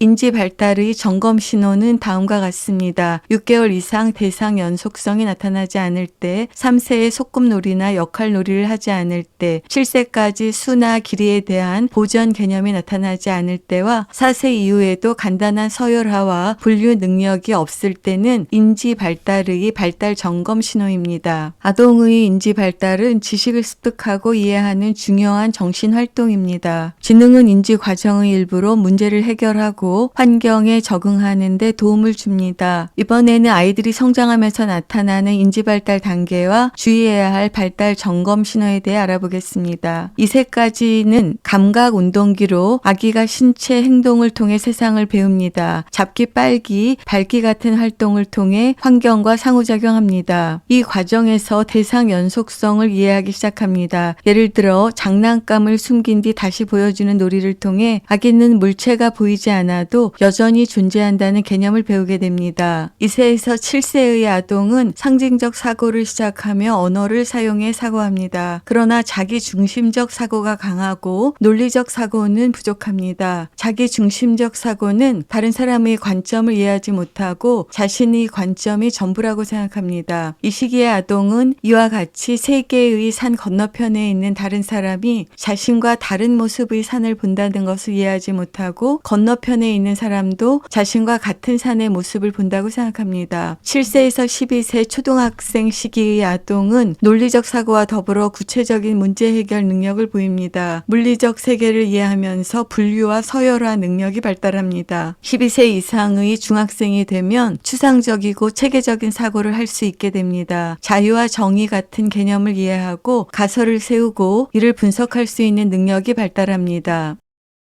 인지 발달의 점검 신호는 다음과 같습니다. 6개월 이상 대상 연속성이 나타나지 않을 때, 3세의 소꿉놀이나 역할놀이를 하지 않을 때, 7세까지 수나 길이에 대한 보전 개념이 나타나지 않을 때와 4세 이후에도 간단한 서열화와 분류 능력이 없을 때는 인지 발달의 발달 점검 신호입니다. 아동의 인지 발달은 지식을 습득하고 이해하는 중요한 정신 활동입니다. 지능은 인지 과정의 일부로 문제를 해결하고 환경에 적응하는 데 도움을 줍니다. 이번에는 아이들이 성장하면서 나타나는 인지 발달 단계와 주의해야 할 발달 점검 신호에 대해 알아보겠습니다. 이 세 가지는 감각 운동기로 아기가 신체 행동을 통해 세상을 배웁니다. 잡기 빨기, 밟기 같은 활동을 통해 환경과 상호작용합니다. 이 과정에서 대상 연속성을 이해하기 시작합니다. 예를 들어 장난감을 숨긴 뒤 다시 보여주는 놀이를 통해 아기는 물체가 보이지 않아 도 여전히 존재한다는 개념을 배우게 됩니다. 2세에서 7세의 아동은 상징적 사고를 시작하며 언어를 사용해 사고합니다. 그러나 자기 중심적 사고가 강하고 논리적 사고는 부족합니다. 자기 중심적 사고는 다른 사람의 관점을 이해하지 못하고 자신의 관점이 전부라고 생각합니다. 이 시기의 아동은 이와 같이 세계의 산 건너편에 있는 다른 사람이 자신과 다른 모습의 산을 본다는 것을 이해하지 못하고 건너편 에 있는 사람도 자신과 같은 산의 모습을 본다고 생각합니다. 7세에서 12세 초등학생 시기의 아동은 논리적 사고와 더불어 구체적인 문제 해결 능력을 보입니다. 물리적 세계를 이해하면서 분류와 서열화 능력이 발달합니다. 12세 이상의 중학생이 되면 추상적이고 체계적인 사고를 할 수 있게 됩니다. 자유와 정의 같은 개념을 이해하고 가설을 세우고 이를 분석할 수 있는 능력이 발달합니다.